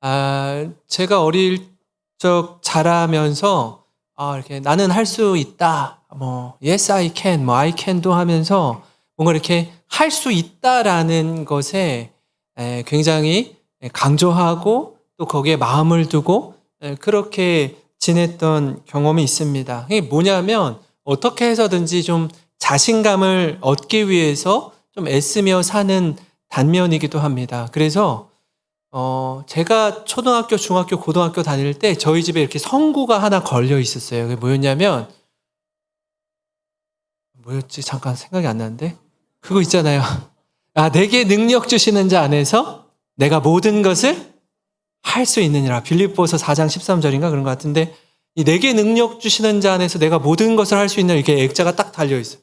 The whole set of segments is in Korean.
아, 제가 어릴 적 자라면서 아, 이렇게 나는 할 수 있다. 뭐 yes I can, 뭐 I can도 하면서 뭔가 이렇게 할 수 있다라는 것에 에, 굉장히 강조하고 또 거기에 마음을 두고 에, 그렇게 지냈던 경험이 있습니다. 이게 뭐냐면 어떻게 해서든지 좀 자신감을 얻기 위해서 좀 애쓰며 사는 단면이기도 합니다. 그래서 어, 제가 초등학교, 중학교, 고등학교 다닐 때 저희 집에 이렇게 성구가 하나 걸려 있었어요. 그게 뭐였냐면, 뭐였지? 잠깐 생각이 안 나는데? 그거 있잖아요. 아, 내게 능력 주시는 자 안에서 내가 모든 것을 할 수 있느니라. 빌립보서 4장 13절인가 그런 것 같은데, 이 내게 능력 주시는 자 안에서 내가 모든 것을 할 수 있는 이렇게 액자가 딱 달려 있어요.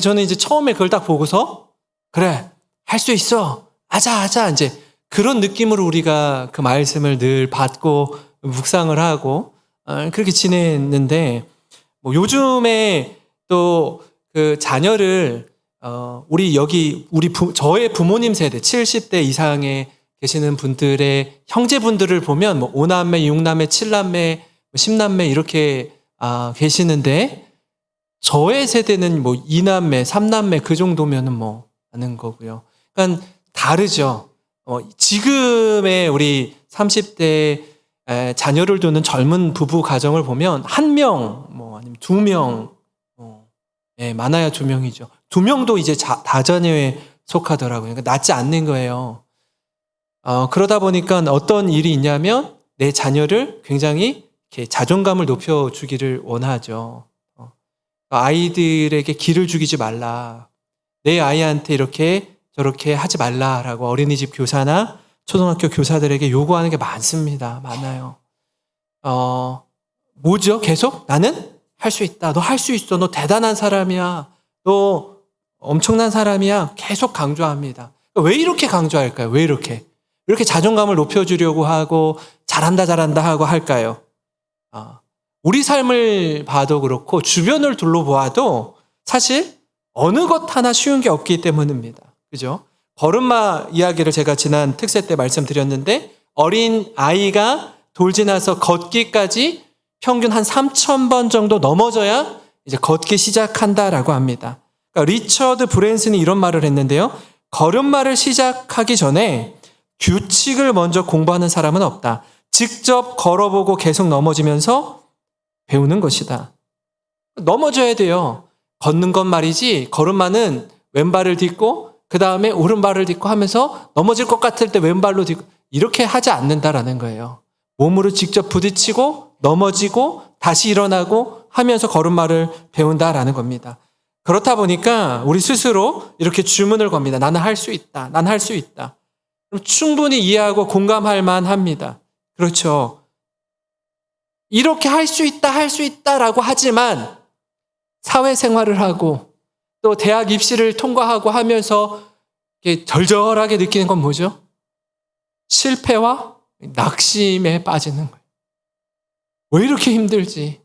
저는 이제 처음에 그걸 딱 보고서, 그래, 할 수 있어. 아자, 아자, 이제 그런 느낌으로 우리가 그 말씀을 늘 받고 묵상을 하고 어, 그렇게 지냈는데 뭐 요즘에 또 그 자녀를 어 우리 여기 우리 부, 저의 부모님 세대 70대 이상에 계시는 분들의 형제분들을 보면 뭐 5남매, 6남매, 7남매, 10남매 이렇게 아 계시는데 저의 세대는 뭐 2남매, 3남매 그 정도면은 뭐 하는 거고요. 그러니까 다르죠. 어, 지금의 우리 30대 에, 자녀를 두는 젊은 부부 가정을 보면 한 명, 뭐 아니면 두 명, 어, 예, 많아야 두 명이죠. 두 명도 이제 자, 다자녀에 속하더라고요. 그러니까 낫지 않는 거예요. 어, 그러다 보니까 어떤 일이 있냐면 내 자녀를 굉장히 이렇게 자존감을 높여주기를 원하죠. 어, 아이들에게 기를 죽이지 말라. 내 아이한테 이렇게 저렇게 하지 말라라고 어린이집 교사나 초등학교 교사들에게 요구하는 게 많습니다. 많아요. 어, 뭐죠? 계속 나는 할 수 있다. 너 할 수 있어. 너 대단한 사람이야. 너 엄청난 사람이야. 계속 강조합니다. 왜 이렇게 강조할까요? 왜 이렇게? 왜 이렇게 자존감을 높여주려고 하고 잘한다 잘한다 하고 할까요? 어, 우리 삶을 봐도 그렇고 주변을 둘러보아도 사실 어느 것 하나 쉬운 게 없기 때문입니다. 그죠? 걸음마 이야기를 제가 지난 특세 때 말씀드렸는데 어린 아이가 돌 지나서 걷기까지 평균 한 3천 번 정도 넘어져야 이제 걷기 시작한다라고 합니다. 그러니까 리처드 브랜슨이 이런 말을 했는데요. 걸음마를 시작하기 전에 규칙을 먼저 공부하는 사람은 없다. 직접 걸어보고 계속 넘어지면서 배우는 것이다. 넘어져야 돼요. 걷는 건 말이지 걸음마는 왼발을 딛고 그 다음에 오른발을 딛고 하면서 넘어질 것 같을 때 왼발로 딛고 이렇게 하지 않는다라는 거예요. 몸으로 직접 부딪히고 넘어지고 다시 일어나고 하면서 걸음마를 배운다라는 겁니다. 그렇다 보니까 우리 스스로 이렇게 주문을 겁니다. 나는 할 수 있다. 난 할 수 있다. 그럼 충분히 이해하고 공감할 만 합니다. 그렇죠. 이렇게 할 수 있다, 할 수 있다라고 하지만 사회생활을 하고 또 대학 입시를 통과하고 하면서 절절하게 느끼는 건 뭐죠? 실패와 낙심에 빠지는 거예요. 왜 이렇게 힘들지?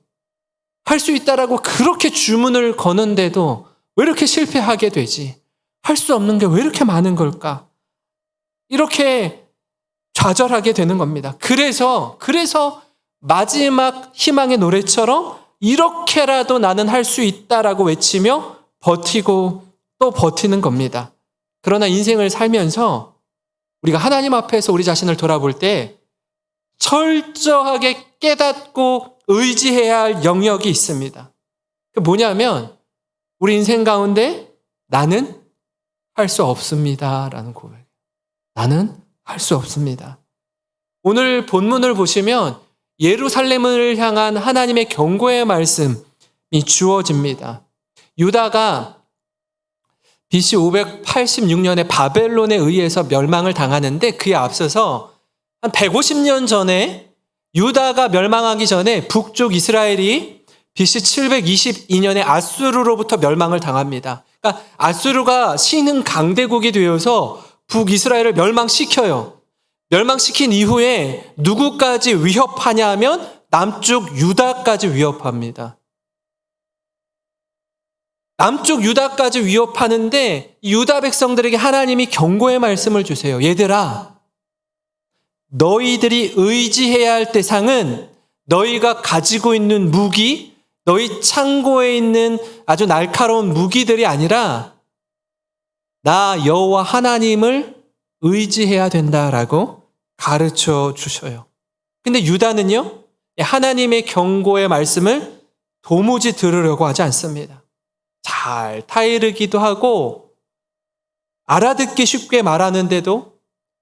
할 수 있다라고 그렇게 주문을 거는데도 왜 이렇게 실패하게 되지? 할 수 없는 게 왜 이렇게 많은 걸까? 이렇게 좌절하게 되는 겁니다. 그래서, 그래서 마지막 희망의 노래처럼 이렇게라도 나는 할 수 있다라고 외치며 버티고 또 버티는 겁니다. 그러나 인생을 살면서 우리가 하나님 앞에서 우리 자신을 돌아볼 때 철저하게 깨닫고 의지해야 할 영역이 있습니다. 그 뭐냐면 우리 인생 가운데 나는 할 수 없습니다. 라는 고백. 나는 할 수 없습니다. 오늘 본문을 보시면 예루살렘을 향한 하나님의 경고의 말씀이 주어집니다. 유다가 BC 586년에 바벨론에 의해서 멸망을 당하는데 그에 앞서서 한 150년 전에 유다가 멸망하기 전에 북쪽 이스라엘이 BC 722년에 아수르로부터 멸망을 당합니다. 그러니까 아수르가 신흥 강대국이 되어서 북이스라엘을 멸망시켜요. 멸망시킨 이후에 누구까지 위협하냐 하면 남쪽 유다까지 위협합니다. 남쪽 유다까지 위협하는데 유다 백성들에게 하나님이 경고의 말씀을 주세요. 얘들아, 너희들이 의지해야 할 대상은 너희가 가지고 있는 무기, 너희 창고에 있는 아주 날카로운 무기들이 아니라 나 여호와 하나님을 의지해야 된다라고 가르쳐 주셔요. 근데 유다는요, 하나님의 경고의 말씀을 도무지 들으려고 하지 않습니다. 잘 타이르기도 하고 알아듣기 쉽게 말하는데도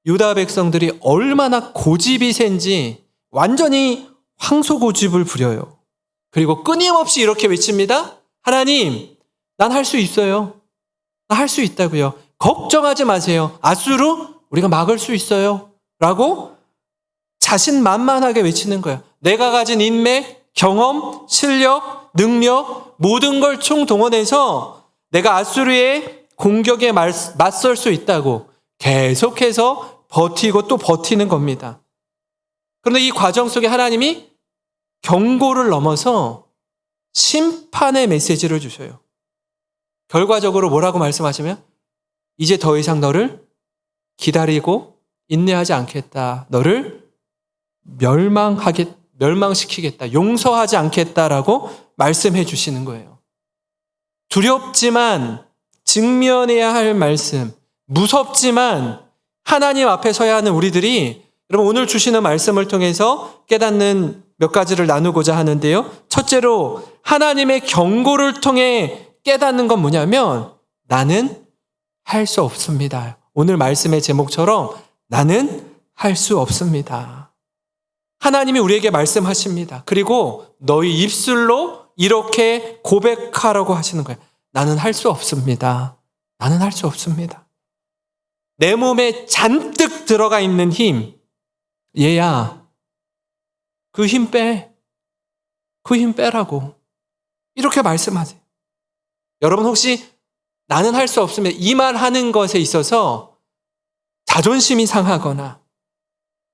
유다 백성들이 얼마나 고집이 센지 완전히 황소고집을 부려요. 그리고 끊임없이 이렇게 외칩니다. 하나님, 난 할 수 있어요. 나 할 수 있다고요. 걱정하지 마세요. 아수르 우리가 막을 수 있어요. 라고 자신만만하게 외치는 거예요. 내가 가진 인맥, 경험, 실력, 능력 모든 걸 총동원해서 내가 아수르의 공격에 맞설 수 있다고 계속해서 버티고 또 버티는 겁니다. 그런데 이 과정 속에 하나님이 경고를 넘어서 심판의 메시지를 주셔요. 결과적으로 뭐라고 말씀하시면 이제 더 이상 너를 기다리고 인내하지 않겠다. 너를 멸망하겠 멸망시키겠다. 용서하지 않겠다라고 말씀해 주시는 거예요. 두렵지만 직면해야 할 말씀, 무섭지만 하나님 앞에 서야 하는 우리들이 여러분 오늘 주시는 말씀을 통해서 깨닫는 몇 가지를 나누고자 하는데요. 첫째로 하나님의 경고를 통해 깨닫는 건 뭐냐면 나는 할 수 없습니다. 오늘 말씀의 제목처럼 나는 할 수 없습니다. 하나님이 우리에게 말씀하십니다. 그리고 너희 입술로 이렇게 고백하라고 하시는 거예요. 나는 할 수 없습니다. 나는 할 수 없습니다. 내 몸에 잔뜩 들어가 있는 힘, 얘야, 그 힘 빼. 그 힘 빼라고. 이렇게 말씀하세요. 여러분 혹시 나는 할 수 없으면 이말 하는 것에 있어서 자존심이 상하거나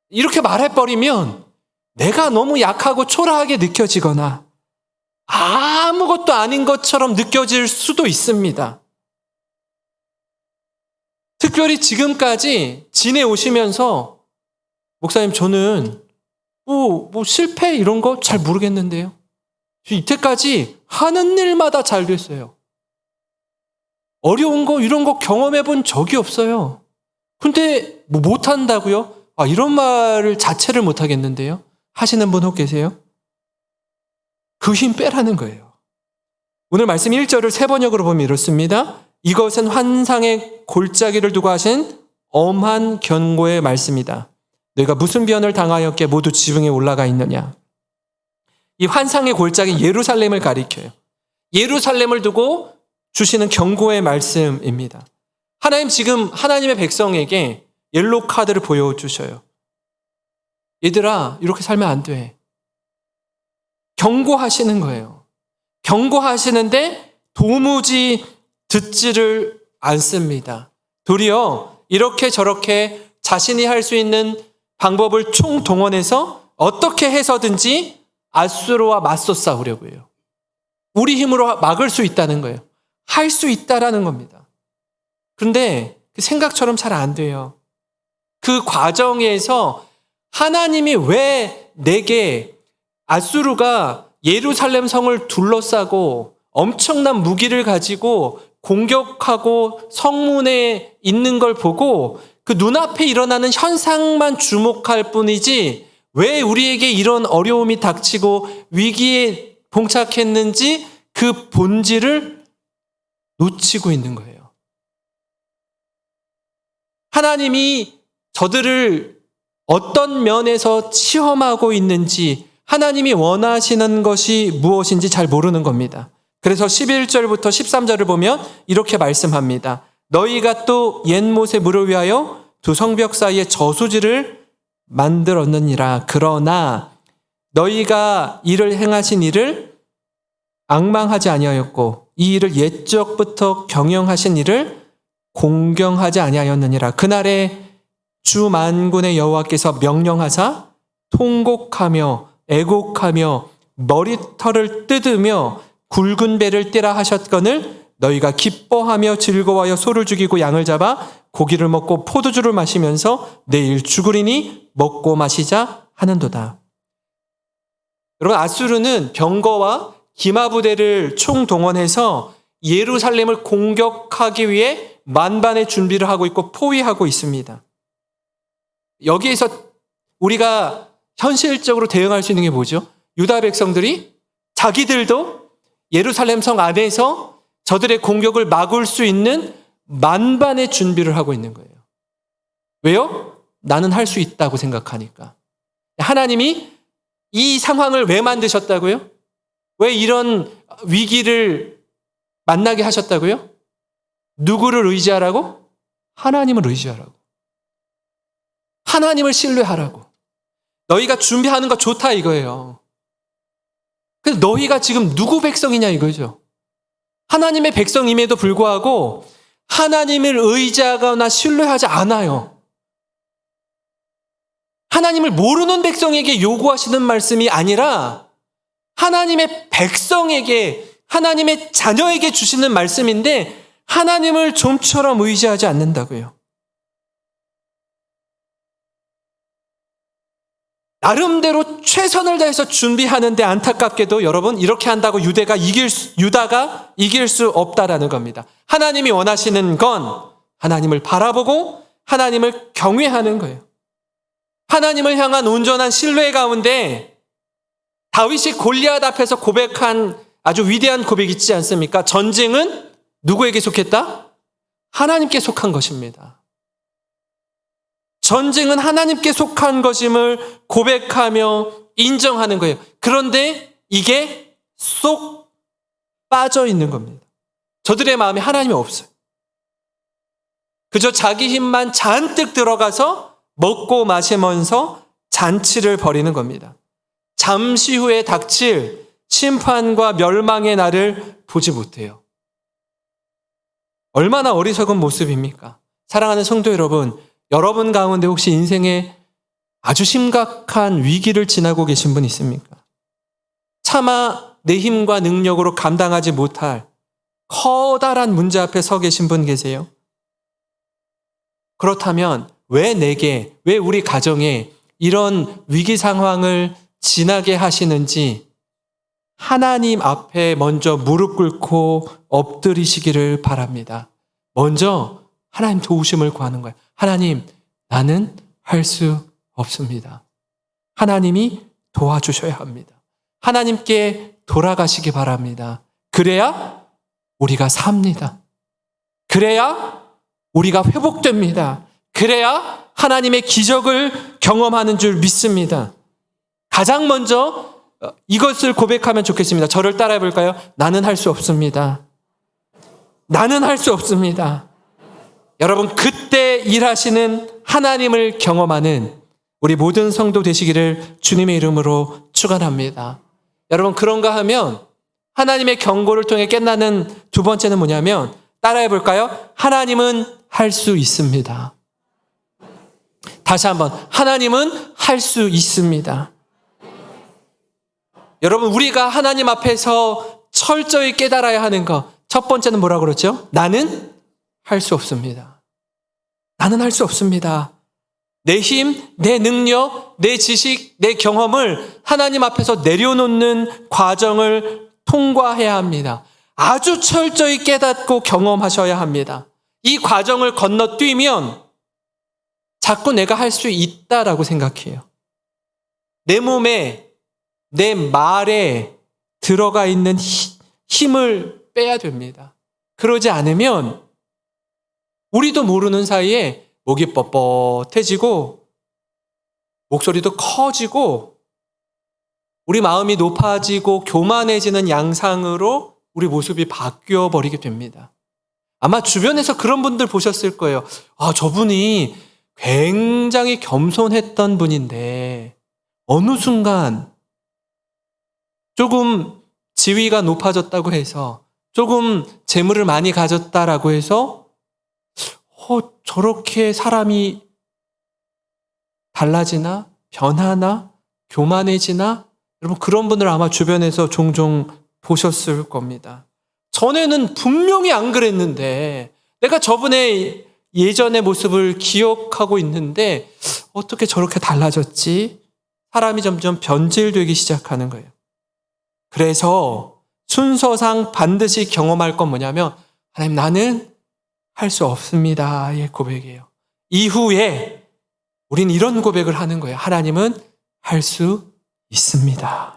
이렇게 말해버리면 내가 너무 약하고 초라하게 느껴지거나 아무것도 아닌 것처럼 느껴질 수도 있습니다. 특별히 지금까지 지내오시면서 목사님 저는 뭐, 뭐 실패 이런 거 잘 모르겠는데요. 이때까지 하는 일마다 잘 됐어요. 어려운 거 이런 거 경험해 본 적이 없어요. 근데 뭐 못한다고요? 아, 이런 말을 자체를 못 하겠는데요. 하시는 분 혹 계세요? 그 힘 빼라는 거예요. 오늘 말씀 1절을 세 번역으로 보면 이렇습니다. 이것은 환상의 골짜기를 두고 하신 엄한 견고의 말씀이다. 내가 무슨 변을 당하였기에 모두 지붕에 올라가 있느냐. 이 환상의 골짜기 예루살렘을 가리켜요. 예루살렘을 두고 주시는 경고의 말씀입니다. 하나님 지금 하나님의 백성에게 옐로 카드를 보여주셔요. 얘들아, 이렇게 살면 안 돼. 경고하시는 거예요. 경고하시는데 도무지 듣지를 않습니다. 도리어 이렇게 저렇게 자신이 할 수 있는 방법을 총동원해서 어떻게 해서든지 아수르와 맞서 싸우려고 해요. 우리 힘으로 막을 수 있다는 거예요. 할 수 있다라는 겁니다. 그런데 그 생각처럼 잘 안 돼요. 그 과정에서 하나님이 왜 내게 아수르가 예루살렘 성을 둘러싸고 엄청난 무기를 가지고 공격하고 성문에 있는 걸 보고 그 눈앞에 일어나는 현상만 주목할 뿐이지 왜 우리에게 이런 어려움이 닥치고 위기에 봉착했는지 그 본질을 놓치고 있는 거예요. 하나님이 저들을 어떤 면에서 시험하고 있는지 하나님이 원하시는 것이 무엇인지 잘 모르는 겁니다. 그래서 11절부터 13절을 보면 이렇게 말씀합니다. 너희가 또 옛못에 무릎 위하여 두 성벽 사이에 저수지를 만들었느니라. 그러나 너희가 이를 행하신 일을 악망하지 아니하였고 이 일을 옛적부터 경영하신 일을 공경하지 아니하였느니라. 그날에 주 만군의 여호와께서 명령하사 통곡하며 애곡하며 머리털을 뜯으며 굵은 배를 떼라 하셨거늘 너희가 기뻐하며 즐거워하여 소를 죽이고 양을 잡아 고기를 먹고 포도주를 마시면서 내일 죽으리니 먹고 마시자 하는도다. 여러분 아수르는 병거와 기마 부대를 총동원해서 예루살렘을 공격하기 위해 만반의 준비를 하고 있고 포위하고 있습니다. 여기에서 우리가 현실적으로 대응할 수 있는 게 뭐죠? 유다 백성들이 자기들도 예루살렘 성 안에서 저들의 공격을 막을 수 있는 만반의 준비를 하고 있는 거예요. 왜요? 나는 할 수 있다고 생각하니까. 하나님이 이 상황을 왜 만드셨다고요? 왜 이런 위기를 만나게 하셨다고요? 누구를 의지하라고? 하나님을 의지하라고. 하나님을 신뢰하라고. 너희가 준비하는 거 좋다 이거예요. 근데 너희가 지금 누구 백성이냐 이거죠. 하나님의 백성임에도 불구하고 하나님을 의지하거나 신뢰하지 않아요. 하나님을 모르는 백성에게 요구하시는 말씀이 아니라 하나님의 백성에게, 하나님의 자녀에게 주시는 말씀인데 하나님을 좀처럼 의지하지 않는다고요. 나름대로 최선을 다해서 준비하는데 안타깝게도 여러분 이렇게 한다고 유대가 이길 수, 유다가 이길 수 없다라는 겁니다. 하나님이 원하시는 건 하나님을 바라보고 하나님을 경외하는 거예요. 하나님을 향한 온전한 신뢰 가운데 다윗이 골리앗 앞에서 고백한 아주 위대한 고백 있지 않습니까? 전쟁은 누구에게 속했다? 하나님께 속한 것입니다. 전쟁은 하나님께 속한 것임을 고백하며 인정하는 거예요. 그런데 이게 쏙 빠져 있는 겁니다. 저들의 마음에 하나님이 없어요. 그저 자기 힘만 잔뜩 들어가서 먹고 마시면서 잔치를 벌이는 겁니다. 잠시 후에 닥칠 심판과 멸망의 날을 보지 못해요. 얼마나 어리석은 모습입니까? 사랑하는 성도 여러분, 여러분 가운데 혹시 인생에 아주 심각한 위기를 지나고 계신 분 있습니까? 차마 내 힘과 능력으로 감당하지 못할 커다란 문제 앞에 서 계신 분 계세요? 그렇다면 왜 내게, 왜 우리 가정에 이런 위기 상황을 지나게 하시는지 하나님 앞에 먼저 무릎 꿇고 엎드리시기를 바랍니다. 먼저 하나님 도우심을 구하는 거예요. 하나님, 나는 할 수 없습니다. 하나님이 도와주셔야 합니다. 하나님께 돌아가시기 바랍니다. 그래야 우리가 삽니다. 그래야 우리가 회복됩니다. 그래야 하나님의 기적을 경험하는 줄 믿습니다. 가장 먼저 이것을 고백하면 좋겠습니다. 저를 따라해 볼까요? 나는 할 수 없습니다. 나는 할 수 없습니다. 여러분, 그때 일하시는 하나님을 경험하는 우리 모든 성도 되시기를 주님의 이름으로 축원합니다. 여러분, 그런가 하면 하나님의 경고를 통해 깨닫는 두 번째는 뭐냐면 따라해 볼까요? 하나님은 할 수 있습니다. 다시 한번 하나님은 할 수 있습니다. 여러분 우리가 하나님 앞에서 철저히 깨달아야 하는 것 첫 번째는 뭐라 그러죠? 나는 할 수 없습니다. 나는 할 수 없습니다. 내 힘, 내 능력, 내 지식, 내 경험을 하나님 앞에서 내려놓는 과정을 통과해야 합니다. 아주 철저히 깨닫고 경험하셔야 합니다. 이 과정을 건너뛰면 자꾸 내가 할 수 있다라고 생각해요. 내 몸에, 내 말에 들어가 있는 힘을 빼야 됩니다. 그러지 않으면 우리도 모르는 사이에 목이 뻣뻣해지고 목소리도 커지고 우리 마음이 높아지고 교만해지는 양상으로 우리 모습이 바뀌어 버리게 됩니다. 아마 주변에서 그런 분들 보셨을 거예요. 아, 저분이 굉장히 겸손했던 분인데 어느 순간 조금 지위가 높아졌다고 해서 조금 재물을 많이 가졌다라고 해서 어, 저렇게 사람이 달라지나 변하나 교만해지나 여러분 그런 분을 아마 주변에서 종종 보셨을 겁니다. 전에는 분명히 안 그랬는데 내가 저분의 예전의 모습을 기억하고 있는데 어떻게 저렇게 달라졌지? 사람이 점점 변질되기 시작하는 거예요. 그래서 순서상 반드시 경험할 건 뭐냐면, 하나님, 나는 할 수 없습니다의 고백이에요. 이후에 우린 이런 고백을 하는 거예요. 하나님은 할 수 있습니다.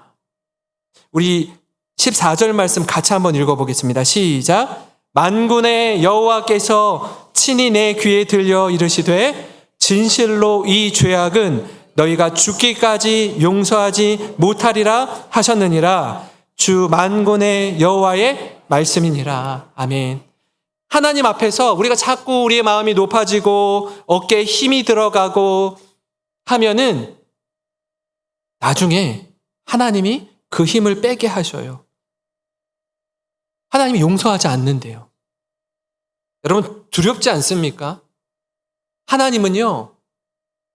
우리 14절 말씀 같이 한번 읽어보겠습니다. 시작. 만군의 여호와께서 친히 내 귀에 들려 이르시되 진실로 이 죄악은 너희가 죽기까지 용서하지 못하리라 하셨느니라 주 만군의 여호와의 말씀이니라. 아멘. 하나님 앞에서 우리가 자꾸 우리의 마음이 높아지고 어깨에 힘이 들어가고 하면은 나중에 하나님이 그 힘을 빼게 하셔요. 하나님이 용서하지 않는데요. 여러분 두렵지 않습니까? 하나님은요,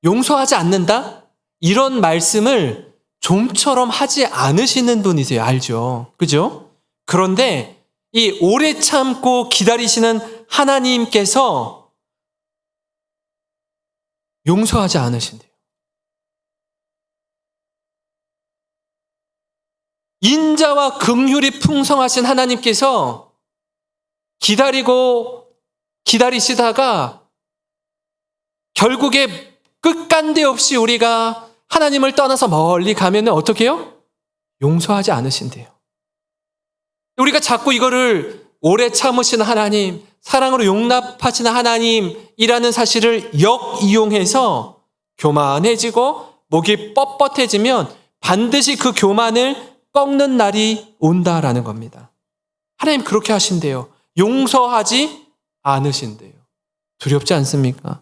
용서하지 않는다? 이런 말씀을 좀처럼 하지 않으시는 분이세요. 알죠? 그죠? 그런데 이 오래 참고 기다리시는 하나님께서 용서하지 않으신대요. 인자와 긍휼이 풍성하신 하나님께서 기다리고 기다리시다가 결국에 끝간데 없이 우리가 하나님을 떠나서 멀리 가면 어떻게 해요? 용서하지 않으신대요. 우리가 자꾸 이거를 오래 참으시는 하나님, 사랑으로 용납하시는 하나님이라는 사실을 역이용해서 교만해지고 목이 뻣뻣해지면 반드시 그 교만을 꺾는 날이 온다라는 겁니다. 하나님 그렇게 하신대요. 용서하지 않으신대요. 두렵지 않습니까?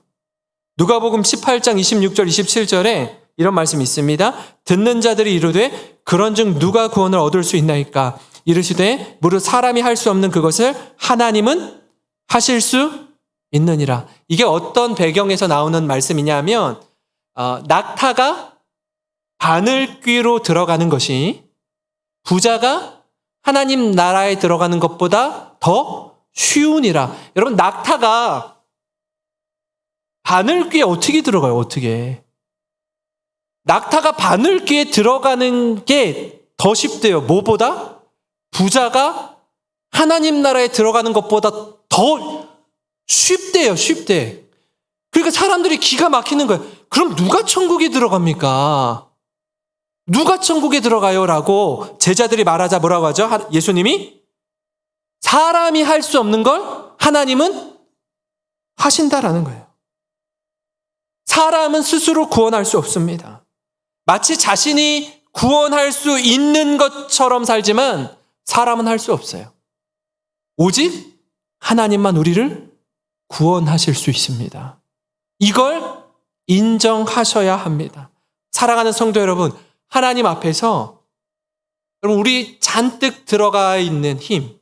누가복음 18장 26절 27절에 이런 말씀이 있습니다. 듣는 자들이 이르되 그런즉 누가 구원을 얻을 수 있나이까 이르시되 무릇 사람이 할 수 없는 그것을 하나님은 하실 수 있느니라. 이게 어떤 배경에서 나오는 말씀이냐면 어, 낙타가 바늘귀로 들어가는 것이 부자가 하나님 나라에 들어가는 것보다 더 쉬우니라. 여러분 낙타가 바늘귀에 어떻게 들어가요? 어떻게? 낙타가 바늘귀에 들어가는 게 더 쉽대요. 뭐보다? 부자가 하나님 나라에 들어가는 것보다 더 쉽대요. 쉽대. 그러니까 사람들이 기가 막히는 거예요. 그럼 누가 천국에 들어갑니까? 누가 천국에 들어가요? 라고 제자들이 말하자 뭐라고 하죠? 예수님이 사람이 할 수 없는 걸 하나님은 하신다라는 거예요. 사람은 스스로 구원할 수 없습니다. 마치 자신이 구원할 수 있는 것처럼 살지만 사람은 할 수 없어요. 오직 하나님만 우리를 구원하실 수 있습니다. 이걸 인정하셔야 합니다. 사랑하는 성도 여러분, 하나님 앞에서 여러분 우리 잔뜩 들어가 있는 힘,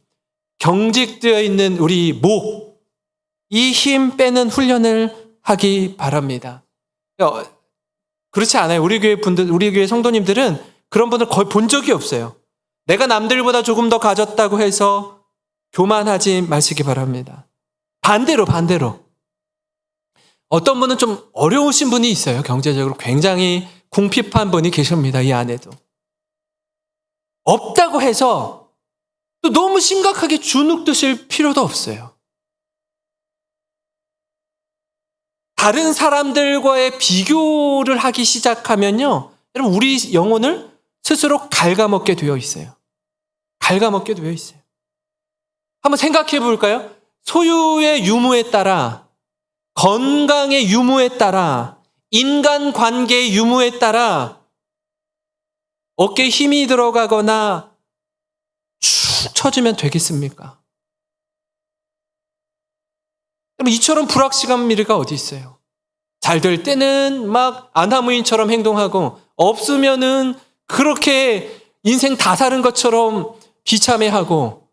경직되어 있는 우리 목, 이 힘 빼는 훈련을 하기 바랍니다. 그렇지 않아요. 우리 교회 분들, 우리 교회 성도님들은 그런 분들 거의 본 적이 없어요. 내가 남들보다 조금 더 가졌다고 해서 교만하지 마시기 바랍니다. 반대로, 반대로. 어떤 분은 좀 어려우신 분이 있어요. 경제적으로 굉장히 궁핍한 분이 계십니다. 이 안에도. 없다고 해서 또 너무 심각하게 주눅 드실 필요도 없어요. 다른 사람들과의 비교를 하기 시작하면요. 여러분, 우리 영혼을 스스로 갉아먹게 되어 있어요. 갉아먹게 되어 있어요. 한번 생각해 볼까요? 소유의 유무에 따라, 건강의 유무에 따라, 인간 관계의 유무에 따라, 어깨에 힘이 들어가거나 축 처지면 되겠습니까? 이처럼 불확실한 미래가 어디 있어요? 잘 될 때는 막 아나무인처럼 행동하고 없으면은 그렇게 인생 다 사는 것처럼 비참해하고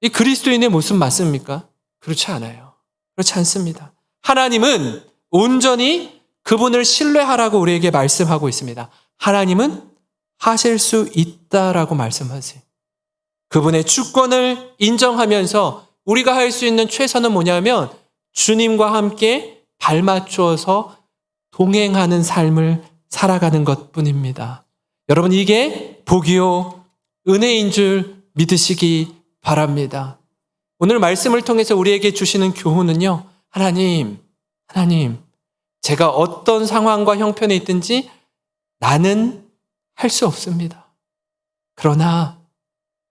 이 그리스도인의 모습 맞습니까? 그렇지 않아요. 그렇지 않습니다. 하나님은 온전히 그분을 신뢰하라고 우리에게 말씀하고 있습니다. 하나님은 하실 수 있다라고 말씀하세요. 그분의 주권을 인정하면서 우리가 할 수 있는 최선은 뭐냐면 주님과 함께 발맞추어서 동행하는 삶을 살아가는 것 뿐입니다. 여러분, 이게 복이요, 은혜인 줄 믿으시기 바랍니다. 오늘 말씀을 통해서 우리에게 주시는 교훈은요, 하나님, 하나님, 제가 어떤 상황과 형편에 있든지 나는 할 수 없습니다. 그러나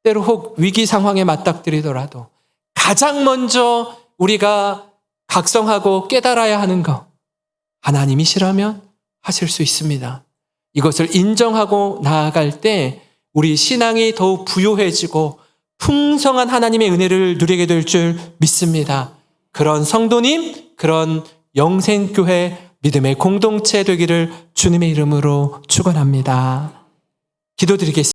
때로 혹 위기 상황에 맞닥뜨리더라도 가장 먼저 우리가 각성하고 깨달아야 하는 것, 하나님이시라면 하실 수 있습니다. 이것을 인정하고 나아갈 때 우리 신앙이 더욱 부요해지고 풍성한 하나님의 은혜를 누리게 될 줄 믿습니다. 그런 성도님, 그런 영생교회 믿음의 공동체 되기를 주님의 이름으로 축원합니다. 기도드리겠습니다.